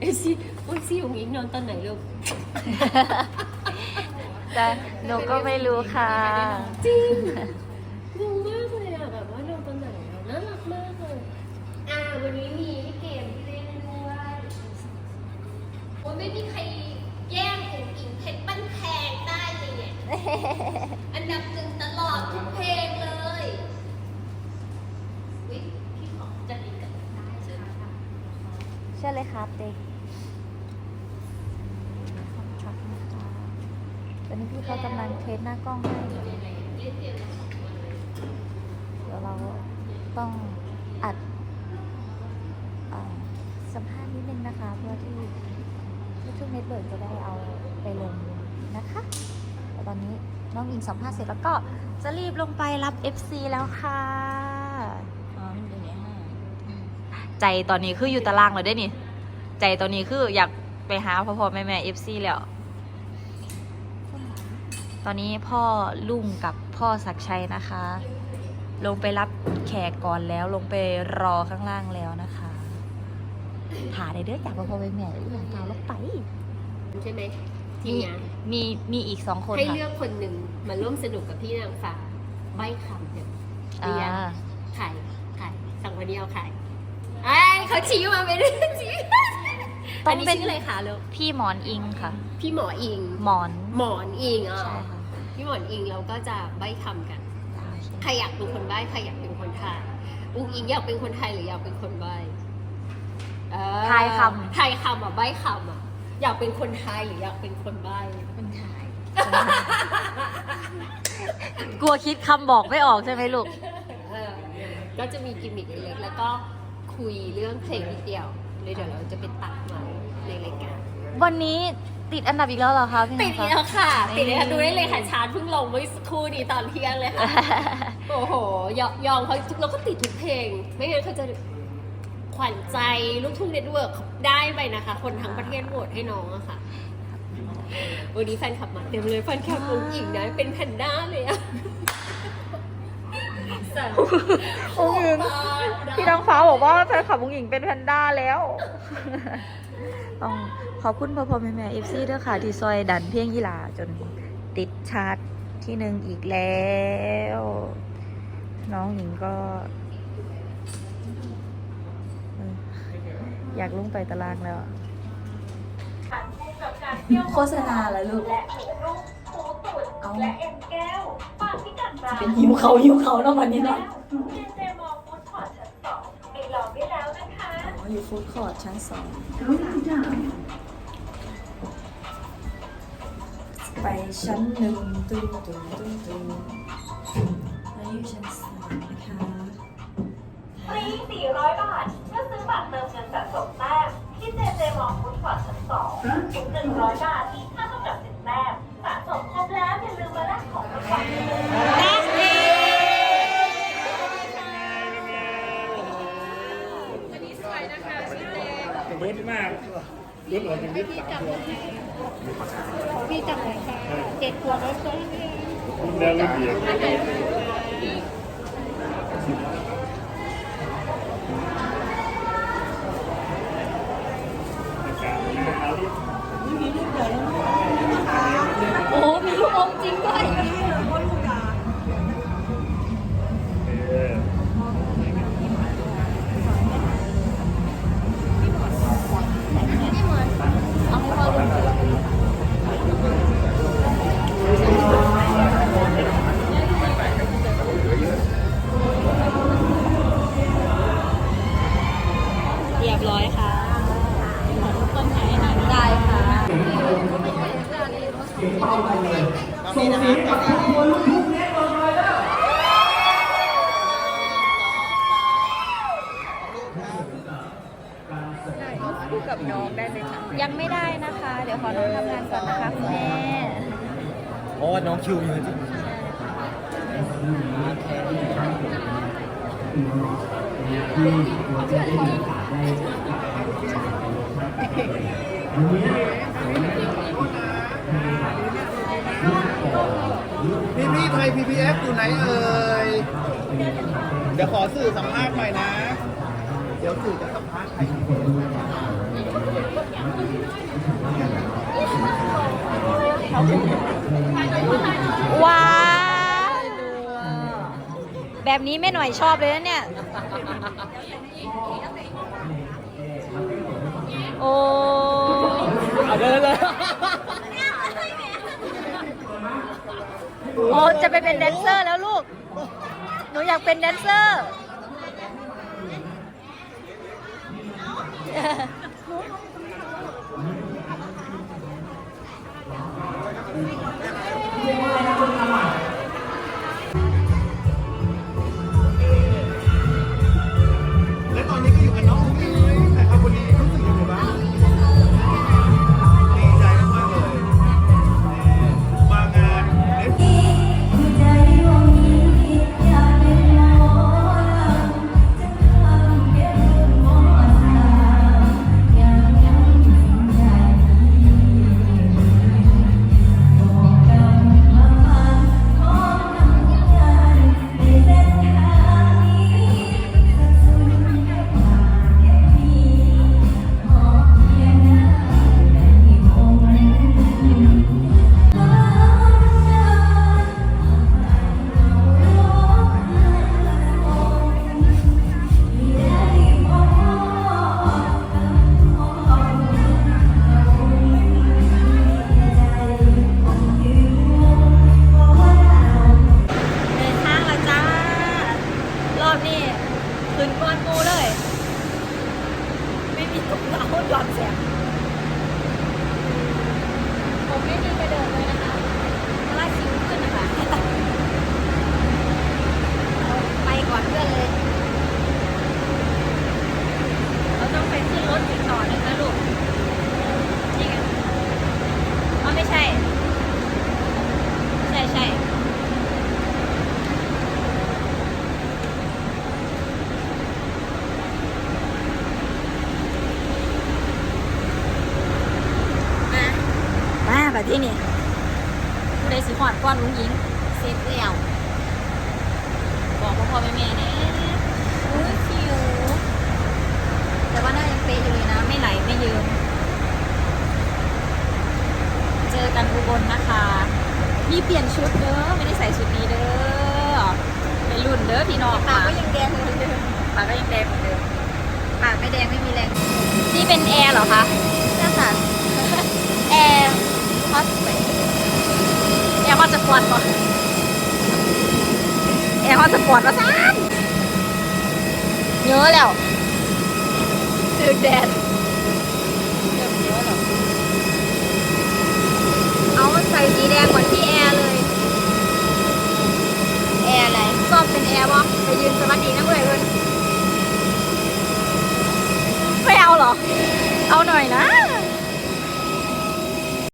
เอฟซีเอฟซีอุ๋งอิงนอนตอนไหนลูกแต่หนูก็ไม่รู้ค่ะ จริงงงมากเลยอะแบบว่านอนตอนไหนอะน่ารักมากเลยอ่าวันนี้มีเกมที่เล่นด้วยโอ้ยไม่มีใครแย่งอุ๋งอิงเพชรบ้านแพงได้เลยเนี่ย อันดับหนึ่งตลอดทุกเพลงเลยวิพี่ขอจะดีกันได้ใช่ไหมคะ เชื่อเลยครับเด็กตอนนี้พี่เขากำลังเทสหน้ากล้องให้ เดี๋ยวเราต้องอัดอสัมภาษณ์นิดนึงนะคะ เพื่อที่ลูกทุ่งเน็ตเบิร์กจะได้เอาไปลงนะคะแต่ตอนนี้น้องอิงสัมภาษณ์เสร็จแล้วก็จะรีบลงไปรับ FC แล้วค่ะใจตอนนี้คืออยู่ตารางเลยได้นี่ ใจตอนนี้คืออยากไปหาพ่อพ่อแม่แม่เอฟซีแล้ว ตอนนี้พ่อลุงกับพ่อศักดิ์ชัยนะคะ ลงไปรับแขกก่อนแล้วลงไปรอข้างล่างแล้วนะคะถ่ายได้เด้อจากพ่อพ่อแม่แม่อีหลังเท้าลงไปใช่ไหมทีมีมงานมีมีอีกสองคนให้ค่ะเลือกคนหนึ่งมาร่วมสนุกกับพี่นางฟ้าใบคำเดียวเรียนอ่าไข่ไข่สั่งวันนี้เอาไข่ไอ้ยเขาชี้มาไม่ได้ชี้ ต้อัอนงนี้เป็นชื่ออะไรคะลูกพี่หมอนอิงค่ะ พี่หมออิง หมอน หมอนอิงอะใช่ค่ะพี่หมอนอิงเราก็จะใบคำกัน ใครอยากเป็นคนใบ้ใครอยากเป็นคนไทยอุ้งอิงอยากเป็นคนไทยหรืออยากเป็นคนใบ้เออทายคำไทยคำอะใบ้คำอะ อยากเป็นคนไทยหรืออยากเป็นคนใบ้คนถ่ายกลัวคิดคำบอกไม่ออกใช่ไหมลูก เออก็จะมีกิมมิคเล็กๆแล้วก็คุยเรื่องเพลงนิดเดียวเลยเดี๋ยวเราจะไปตัดมา ในรายการวันนี้ติดอันดับอีกแล้วเหรอคะพี่ติดคะแล้วค่ะนี่ติดเลยค่ะดูได้เลยค่ะชาร์ตเพิ่งลงเมื่อสักครู่นี้ตอนเที่ยงเลยค่ะ โอ้โห ยอมยอมเขาเราก็ติดทุกเพลง ไม่งั้นเขาจะขวัญใจลูกทุ่งเน็ตเวิร์กได้ไปนะคะ คนทั้งประเทศโหวตให้น้องอะค่ะ วันนี้แฟนคลับมาเต็มเลยแฟนคลับลุงหญิงนะ เป็นแพนด้าเลยอะสั่นโอ้ยพี่น้องฟ้าบอกว่าแฟนคลับบุงหญิงเป็นแพนด้าแล้ว ต้องขอบคุณพ่อพ่อแม่แม่เอฟซีด้วยค่ะ ที่ซอยดันเพียงยีหลาจนติดชาร์ตที่หนึ่งอีกแล้ว น้องหญิงก็เอออยากลงไปตารางแล้วโฆษณาเหรอลูกเอาและเอ็นแก้วฝากพิกัดร้านเป็นหิวเขาหิวเขาเนาะวันนี้เนาะ อยู่ฟู้ดคอร์ทชั้นสอง ไปชั้นหนึ่งตึ้งตึ้งตึ้งตึ้งแล้วอยู่ชั้นสามนะคะฟรี400 บาทเมื่อซื้อบัตรเติมเงินสะสมแต้มที่เจเจมองฟูดคอร์ทชั้นสองถึง100 บาท ลุ้นออกจากนิดสามตัวพี่จับเลยค่ะเจ็ดตัวแล้วก็ลุ้นแล้วลุ้นอีกโยังไม่ได้นะคะ เดี๋ยวขอน้องทำงานก่อนนะคะคุณแม่เพราะว่าน้องคิวอยู่ที่พี่พี่ไทย PPF อยู่ไหนเอ่ย เดี๋ยวขอสื่อสัมภาษณ์หน่อยนะ เดี๋ยวสื่อจะสัมภาษณ์ใคร ว้าวแบบนี้แม่หน่อยชอบเลยนะเนี่ย โอ้เดินเลยโอ้จะไปเป็นแดนเซอร์แล้วลูก หนูอยากเป็นแดนเซอร์ ตุ๊กตาหลอดแสงผมไม่มีกระเดินเลยนะคะเพราะว่าชิวขึ้นนะคะเอาไปก่อนเพื่อนเลย เราต้องไปขึ้นรถอีกต่อหนึงนะลูก นี่ไงอ๋อไม่ใช่ ใช่ใช่ มามา แบบที่นี่ผู้ใดสิหอดก้อนลุงยิงเสร็จแล้วบอกพ่อพ่อแม่แม่เนี่ยอุ้ยคิวแต่ว่าหน้ายังเป๊ะอยู่เลยนะ ไม่ไหลไม่ยืมเจอกันอุบลนะคะมีเปลี่ยนชุดเด้อไม่ได้ใส่ชุดนี้เด้อไปรุ่นเด้อพี่น้องปากก็ยังแดงเหมือนเดิมปากก็ยังแดงเหมือนเดิมปากไม่แดงไม่มีแรงนี่เป็นแอร์เหรอคะนั่นค่ะ แอร์ฮอตแอ ร์ฮอตสปอร์ตก่อนแอร์ฮอสปอร์ตมาซ่านเยอะแล้วตึกแดด